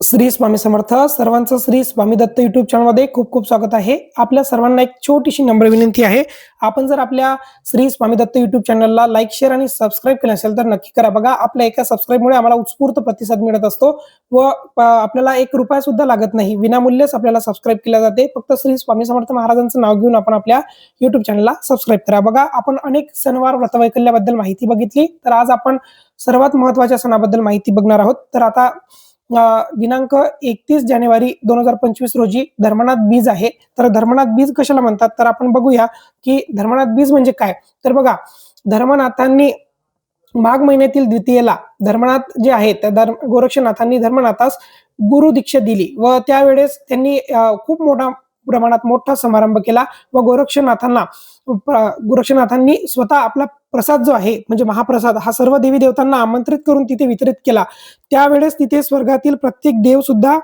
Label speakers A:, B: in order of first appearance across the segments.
A: श्री स्वामी समर्थ. सर्वांचं श्री स्वामी दत्त युट्यूब चॅनलमध्ये खूप खूप स्वागत आहे. आपल्या सर्वांना एक छोटीशी नम्र विनंती आहे. आपण जर आपल्या श्री स्वामी दत्त युट्यूब चॅनलला लाईक शेअर आणि सबस्क्राईब केलं असेल तर नक्की करा. बघा आपल्या एका सबस्क्राईबमुळे आम्हाला उत्स्फूर्त प्रतिसाद मिळत असतो व आपल्याला एक रुपया सुद्धा लागत नाही. विनामूल्यच आपल्याला सबस्क्राईब केल्या जाते. फक्त श्री स्वामी समर्थ महाराजांचं नाव घेऊन आपण आपल्या युट्यूब चॅनलला सबस्क्राईब करा. बघा आपण अनेक सणवार व्रतवैकल्याबद्दल माहिती बघितली. तर आज आपण सर्वात महत्त्वाच्या सणाबद्दल माहिती बघणार आहोत. तर आता दिनांक एकतीस जानेवारी दोन हजार पंचवीस रोजी धर्मनाथ बीज आहे. तर धर्मनाथ बीज कशाला म्हणतात? तर आपण बघूया की धर्मनाथ बीज म्हणजे काय? तर बघा धर्मनाथांनी माघ महिन्यातील द्वितीयेला धर्मनाथ जे आहेत त्या धर्म गोरक्षनाथांनी धर्मनाथास गुरु दीक्षा दिली व त्यावेळेस त्यांनी खूप मोठा प्रमाणात मोठा समारंभ केला व गोरक्षनाथांना प्र- गोरक्षनाथांनी स्वतः आपला प्रसाद जो आहे म्हणजे महाप्रसाद हा सर्व देवी देवतांना आमंत्रित करून तिथे वितरित केला. त्यावेळेस तिथे स्वर्गातील प्रत्येक देव सुद्धा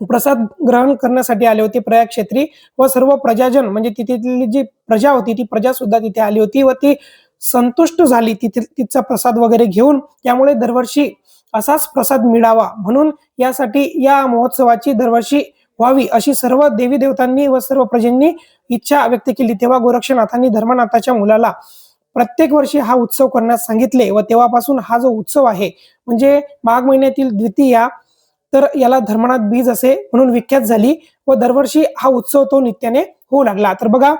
A: प्रसाद ग्रहण करण्यासाठी आले होते. प्रयाग क्षेत्री व सर्व प्रजाजन म्हणजे तिथली जी प्रजा होती ती प्रजा सुद्धा तिथे आली होती व ती संतुष्ट झाली. तिथे तिचा प्रसाद वगैरे घेऊन त्यामुळे दरवर्षी असाच प्रसाद मिळावा म्हणून यासाठी या महोत्सवाची दरवर्षी व्हावी अशी सर्व देवी देवतांनी व सर्व प्रजेंनी इच्छा व्यक्त केली. तेव्हा गोरक्षनाथांनी धर्मनाथाच्या मुलाला प्रत्येक वर्षी हा उत्सव करण्यास सांगितले व तेव्हापासून हा जो उत्सव आहे म्हणजे माघ महिन्यातील द्वितीया तर याला धर्मनाथ बीज असे म्हणून विख्यात झाली व दरवर्षी हा उत्सव तो नित्याने होऊ लागला. तर बघा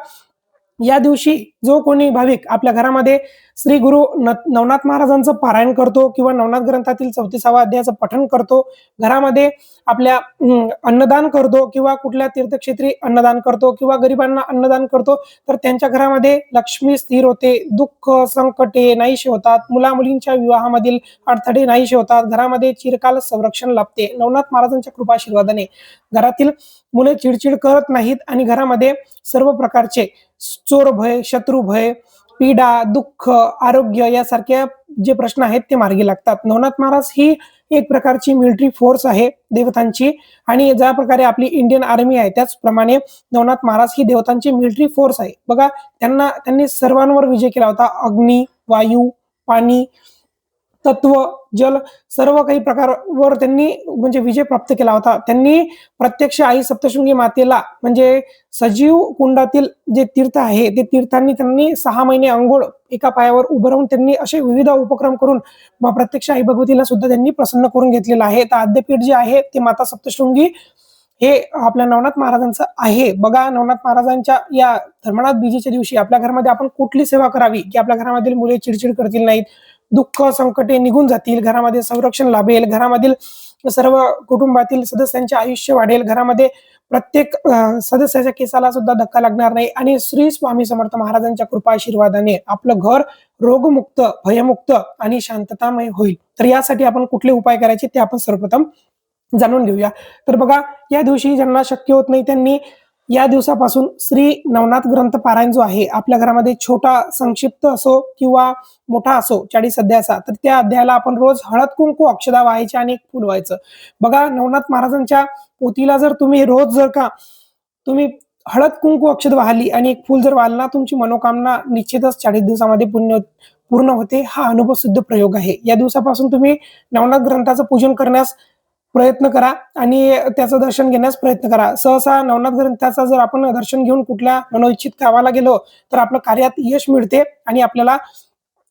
A: या दिवशी जो कोणी भाविक आपल्या घरामध्ये श्री गुरु नवनाथ महाराजांचं पारायण करतो किंवा नवनाथ ग्रंथातील चौतीसावा अध्यायाचं पठण करतो घरामध्ये आपल्या अन्नदान करतो किंवा कुठल्या तीर्थक्षेत्री अन्नदान करतो किंवा गरिबांना अन्नदान करतो तर त्यांच्या घरामध्ये लक्ष्मी स्थिर होते दुःख संकटे नाहीशे होतात मुला मुलींच्या विवाहामधील अडथळे नाहीसे होतात घरामध्ये चिरकाल संरक्षण लाभते नवनाथ महाराजांच्या कृपाशीर्वादाने घरातील मुले चिडचिड करत नाहीत आणि घरामध्ये सर्व प्रकारचे चोर भय शत्रू भय पीडा दुःख आरोग्य यासारख्या जे प्रश्न आहेत ते मार्गी लागतात. नवनाथ महाराज ही एक प्रकारची मिलिटरी फोर्स आहे देवतांची आणि ज्या प्रकारे आपली इंडियन आर्मी आहे त्याचप्रमाणे नवनाथ महाराज ही देवतांची मिलिटरी फोर्स आहे. बघा त्यांना त्यांनी सर्वांवर विजय केला होता. अग्नी वायू पाणी तत्व जल सर्व काही प्रकारवर त्यांनी म्हणजे विजय प्राप्त केला होता. त्यांनी प्रत्यक्ष आई सप्तशृंगी मातेला म्हणजे सजीव कुंडातील जे तीर्थ आहे ते तीर्थांनी त्यांनी सहा महिने अंघोळ एका पायावर उभं राहून त्यांनी असे विविध उपक्रम करून प्रत्यक्ष आई भगवतीला सुद्धा त्यांनी प्रसन्न करून घेतलेलं आहे. तर आद्यपीठ जे आहे ते माता सप्तशृंगी हे आपल्या नवनाथ महाराजांचं आहे. बघा नवनाथ महाराजांच्या या धर्मनाथ बीजेच्या दिवशी आपल्या घरामध्ये आपण कुठली सेवा करावी? की आपल्या घरामधील मुले चिडचिड करतील नाहीत? दुःख संकटे निघून जातील घरामध्ये संरक्षण लाभेल घरामधील सर्व कुटुंबातील सदस्यांचे आयुष्य वाढेल घरामध्ये प्रत्येक सदस्याच्या केसाला सुद्धा धक्का लागणार नाही. आणि श्री स्वामी समर्थ महाराजांच्या कृपा आशीर्वादाने आपलं घर रोगमुक्त भयमुक्त आणि शांततामय होईल. तर यासाठी आपण कुठले उपाय करायचे ते आपण सर्वप्रथम जाणून घेऊया. तर बघा या दिवशी ज्यांना शक्य होत नाही त्यांनी या दिवसापासून श्री नवनाथ ग्रंथ पारायण जो आहे आपल्या घरामध्ये छोटा संक्षिप्त असो किंवा मोठा असो चाळीस अध्यायाचा तर त्या अध्यायाला आपण रोज हळद कुंकू अक्षदा व्हायचे आणि एक फुल व्हायचं. बघा नवनाथ महाराजांच्या पोथीला जर तुम्ही रोज जर का तुम्ही हळद कुंकू अक्षद वाहली आणि एक फुल जर वाहलं ना तुमची मनोकामना निश्चितच चाळीस दिवसामध्ये पूर्ण पूर्ण होते. हा अनुभव सिद्ध प्रयोग आहे. या दिवसापासून तुम्ही नवनाथ ग्रंथाचं पूजन करण्यास प्रयत्न करा आणि त्याचं दर्शन घेण्यास प्रयत्न करा. सहसा नवनाथ ग्रंथाचा जर आपण दर्शन घेऊन कुठल्या मनोइच्छित कामाला गेलो तर आपलं कार्यात यश मिळते आणि आपल्याला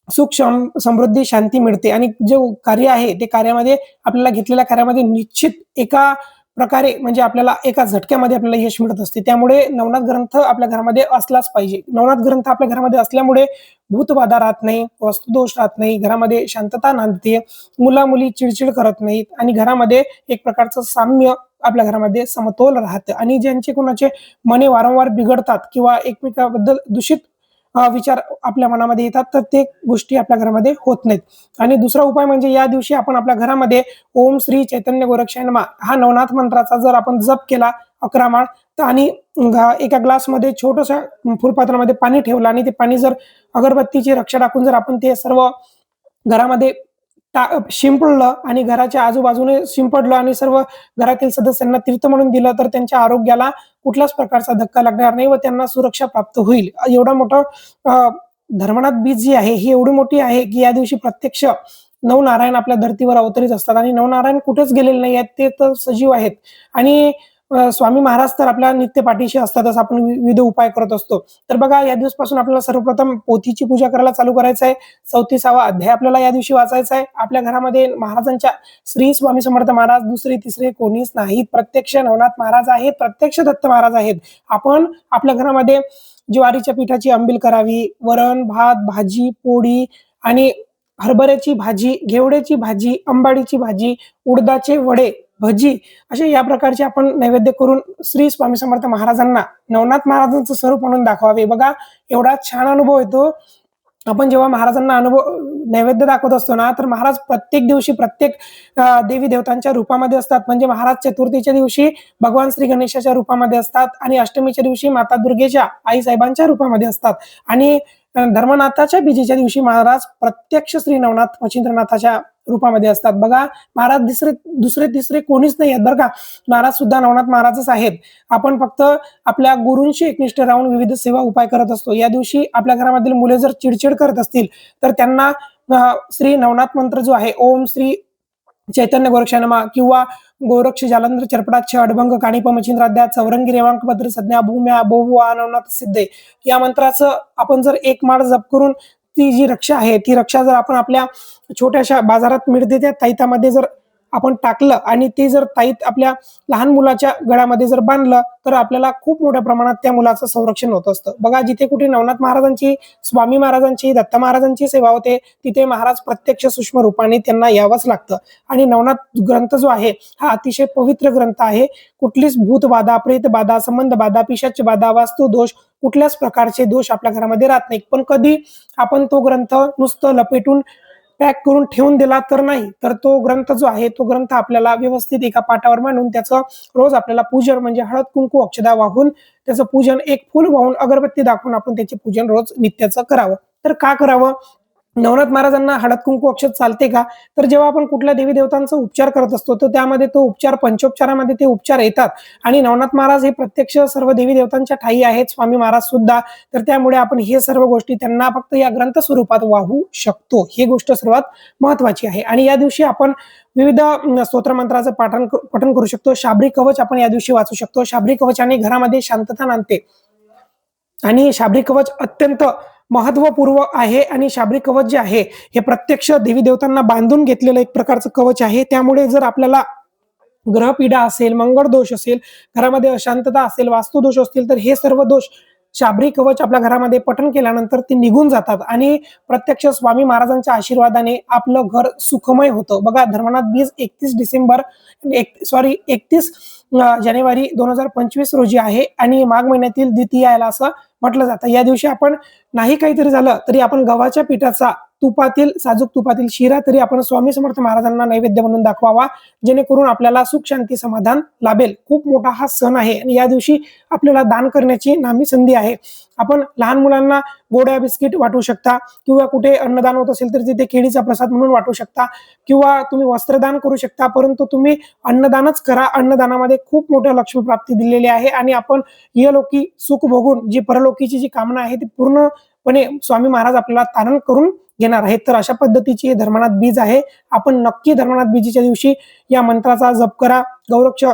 A: सुख समृद्धी शांती मिळते. आणि जे कार्य आहे ते कार्यामध्ये आपल्याला घेतलेल्या कार्यामध्ये निश्चित एका प्रकारे म्हणजे आपल्याला एका झटक्यामध्ये आपल्याला यश मिळत असते. त्यामुळे नवनाथ ग्रंथ आपल्या घरामध्ये असलाच पाहिजे. नवनाथ ग्रंथ आपल्या घरामध्ये असल्यामुळे भूतबाधा राहत नाही वस्तुदोष राहत नाही घरामध्ये शांतता नांदते मुला मुली चिडचिड करत नाहीत आणि घरामध्ये एक प्रकारचं साम्य आपल्या घरामध्ये समतोल राहतं. आणि ज्यांचे कोणाचे मने वारंवार बिघडतात किंवा एकमेकाबद्दल दूषित विचार आपल्या मनामध्ये येतात तर ते गोष्टी आपल्या घरामध्ये होत नाहीत. आणि दुसरा उपाय म्हणजे या दिवशी आपण आपल्या घरामध्ये ओम श्री चैतन्य गोरक्षाय हा नवनाथ मंत्राचा जर आपण जप केला अकरा माळ तर आणि एका ग्लासमध्ये छोटंसं फुलपात्रामध्ये पाणी ठेवलं आणि ते पाणी जर अगरबत्तीची रक्षा टाकून जर आपण ते सर्व घरामध्ये शिंपडलं आणि घराच्या आजूबाजूने शिंपडलं आणि सर्व घरातील सदस्यांना तीर्थ म्हणून दिलं तर त्यांच्या आरोग्याला कुठल्याच प्रकारचा धक्का लागणार नाही व त्यांना सुरक्षा प्राप्त होईल. एवढा मोठा धर्मनाथ बीज जी आहे ही एवढी मोठी आहे की या दिवशी प्रत्यक्ष नवनारायण आपल्या धर्तीवर अवतरित असतात. आणि नवनारायण कुठेच गेलेले नाही आहेत ते तर सजीव आहेत. आणि स्वामी महाराज तर आपल्या नित्य पाठीशी असतातच आपण विविध उपाय करत असतो. तर बघा या दिवसपासून आपल्याला सर्वप्रथम पोथीची पूजा करायला चालू करायचं आहे चौतीसावा अध्याय आपल्याला या दिवशी वाचायचा आहे आपल्या घरामध्ये महाराजांच्या श्री स्वामी समर्थ महाराज दुसरे तिसरे कोणीच नाहीत. प्रत्यक्ष नवनाथ महाराज आहेत प्रत्यक्ष दत्त महाराज आहेत. आपण आपल्या घरामध्ये ज्वारीच्या पिठाची अंबिल करावी वरण भात भाजी पोळी आणि हरभऱ्याची भाजी घेवड्याची भाजी अंबाडीची भाजी उडदाचे वडे भजी असे या प्रकारचे आपण नैवेद्य करून श्री स्वामी समर्थ महाराजांना नवनाथ महाराजांचं स्वरूप म्हणून दाखवावे. बघा एवढा छान अनुभव येतो. आपण जेव्हा महाराजांना अनुभव नैवेद्य दाखवत असतो ना तर महाराज प्रत्येक दिवशी प्रत्येक देवी देवतांच्या रूपामध्ये असतात. म्हणजे महाराज चतुर्थीच्या दिवशी भगवान श्री गणेशाच्या रूपामध्ये असतात आणि अष्टमीच्या दिवशी माता दुर्गेच्या आई साहेबांच्या रूपामध्ये असतात. आणि धर्मनाथाच्या बीजेच्या दिवशी महाराज प्रत्यक्ष श्री नवनाथ मच्छिंद्रनाथाच्या रूपामध्ये असतात. बघा महाराज दुसरे दुसरे तिसरे कोणीच नाही आहेत बरं का. महाराज सुद्धा नवनाथ महाराजच आहेत. आपण फक्त आपल्या गुरूंशी एकनिष्ठ राहून विविध सेवा उपाय करत असतो. या दिवशी आपल्या घरामधील मुले जर चिडचिड करत असतील तर त्यांना श्री नवनाथ मंत्र जो आहे ओम श्री चैतन्य गोरक्षानमा किंवा गोरक्ष जालंधर चरपटाच्छ अडभंग काणिप मच्छिंद्राध्या चौरंगी रेवांक भद्र संज्ञा भूम्या बहुवा अनवनाथ सिद्धे या मंत्राचं आपण जर एक माळ जप करून ती जी रक्षा आहे ती रक्षा जर आपण आपल्या छोट्याशा बाजारात मिळते त्या ताईतामध्ये जर आपण टाकलं आणि ते जर ताईत आपल्या लहान मुलाच्या गळ्यामध्ये जर बांधलं तर आपल्याला खूप मोठ्या प्रमाणात त्या मुलाचं संरक्षण होत असतं. बघा जिथे कुठे नवनाथ महाराजांची स्वामी महाराजांची दत्त महाराजांची सेवा होते तिथे महाराज प्रत्यक्ष सूक्ष्म रूपाने त्यांना यावंच लागतं. आणि नवनाथ ग्रंथ जो आहे हा अतिशय पवित्र ग्रंथ आहे. कुठलीच भूत बाधा प्रेत बाधा संबंध बाधा पिशाच बाधा वास्तू दोष कुठल्याच प्रकारचे दोष आपल्या घरामध्ये राहत नाहीत. पण कधी आपण तो ग्रंथ नुसतं लपेटून पॅक करून ठेवून दिला तर नाही. तर तो ग्रंथ जो आहे तो ग्रंथ आपल्याला व्यवस्थित एका पाटावर मांडून त्याचं रोज आपल्याला पूजन म्हणजे हळद कुंकू अक्षदा वाहून त्याचं पूजन एक फुल वाहून अगरबत्ती दाखवून आपण त्याचे पूजन रोज नित्याचं करावं. तर का करावं? नवनाथ महाराजांना हळद कुंकू अक्षत चालते का? तर जेव्हा आपण कुठल्या देवी देवतांचा उपचार करत असतो तर त्यामध्ये तो उपचार पंचोपचारामध्ये ते उपचार येतात. आणि नवनाथ महाराज हे प्रत्यक्ष सर्व देवी देवतांच्या ठाई आहेत स्वामी महाराज सुद्धा. तर त्यामुळे आपण हे सर्व गोष्टी त्यांना फक्त या ग्रंथ स्वरूपात वाहू शकतो. ही गोष्ट सर्वात महत्वाची आहे. आणि या दिवशी आपण विविध स्तोत्रमंत्राचं पाठन पठन करू शकतो. शाबरी कवच आपण या दिवशी वाचू शकतो. शाबरी कवचाने घरामध्ये शांतता आणते आणि शाबरी कवच अत्यंत महत्वपूर्व आहे आणि शाबरी कवच जे आहे हे प्रत्यक्ष देवी देवतांना बांधून घेतलेलं एक प्रकारचं कवच आहे. त्यामुळे जर आपल्याला ग्रहपीडा असेल मंगळ दोष असेल घरामध्ये अशांतता असेल वास्तुदोष असतील तर हे सर्व दोष शाबरी कवच आपल्या घरामध्ये पठण केल्यानंतर ते निघून जातात. आणि प्रत्यक्ष स्वामी महाराजांच्या आशीर्वादाने आपलं घर सुखमय होतं. बघा धर्मनाथ बीज एकतीस डिसेंबर एक सॉरी एकतीस जानेवारी दोन हजार पंचवीस रोजी आहे आणि माघ महिन्यातील द्वितीयाला असं म्हटलं जातं. या दिवशी आपण नाही काहीतरी झालं तरी आपण गव्हाच्या पिठाचा तुपातील साजूक तुपातील शिरा तरी आपण स्वामी समर्थ महाराजांना नैवेद्य म्हणून दाखवावा जेणेकरून आपल्याला सुख शांती समाधान लाभेल. खूप मोठा हा सण आहे आणि या दिवशी आपल्याला दान करण्याची नामी संधी आहे. आपण लहान मुलांना गोड्या बिस्किट वाटू शकता किंवा कुठे अन्नदान होत असेल तर तिथे केळीचा प्रसाद म्हणून वाटू शकता किंवा तुम्ही वस्त्रदान करू शकता परंतु तुम्ही अन्नदानच करा. अन्नदानामध्ये खूप मोठ्या लक्ष्मीप्राप्ती दिलेली आहे आणि आपण यलोकी सुख भोगून जी परलोकीची जी कामना आहे ती पूर्णपणे स्वामी महाराज आपल्याला तारण करून घेणार आहेत तर अशा पद्धतीची धर्मनाथ बीज आहे. आपण नक्की धर्मनाथ बीजीच्या दिवशी या मंत्राचा जप करा. गौरक्ष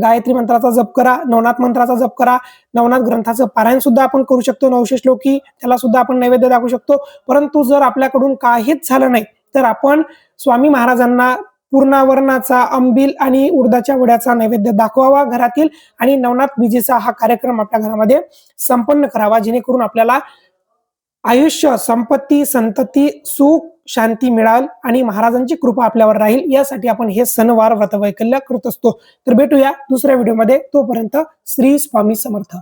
A: गायत्री मंत्राचा जप करा. नवनाथ मंत्राचा जप करा. नवनाथ ग्रंथाचं पारायण सुद्धा आपण करू शकतो. नवशे श्लोकी त्याला सुद्धा आपण नैवेद्य दाखवू शकतो. परंतु जर आपल्याकडून काहीच झालं नाही तर आपण स्वामी महाराजांना पूर्णावरणाचा अंबिल आणि उडदाच्या वड्याचा नैवेद्य दाखवावा घरातील आणि नवनाथ बीजेचा हा कार्यक्रम आपल्या घरामध्ये संपन्न करावा जेणेकरून आपल्याला आयुष्य संपत्ती संतती सुख शांती मिळाल आणि महाराजांची कृपा आपल्यावर राहील. यासाठी आपण हे सणवार व्रतवैकल्य करत असतो. तर भेटूया दुसऱ्या व्हिडिओमध्ये. तोपर्यंत श्री स्वामी समर्थ.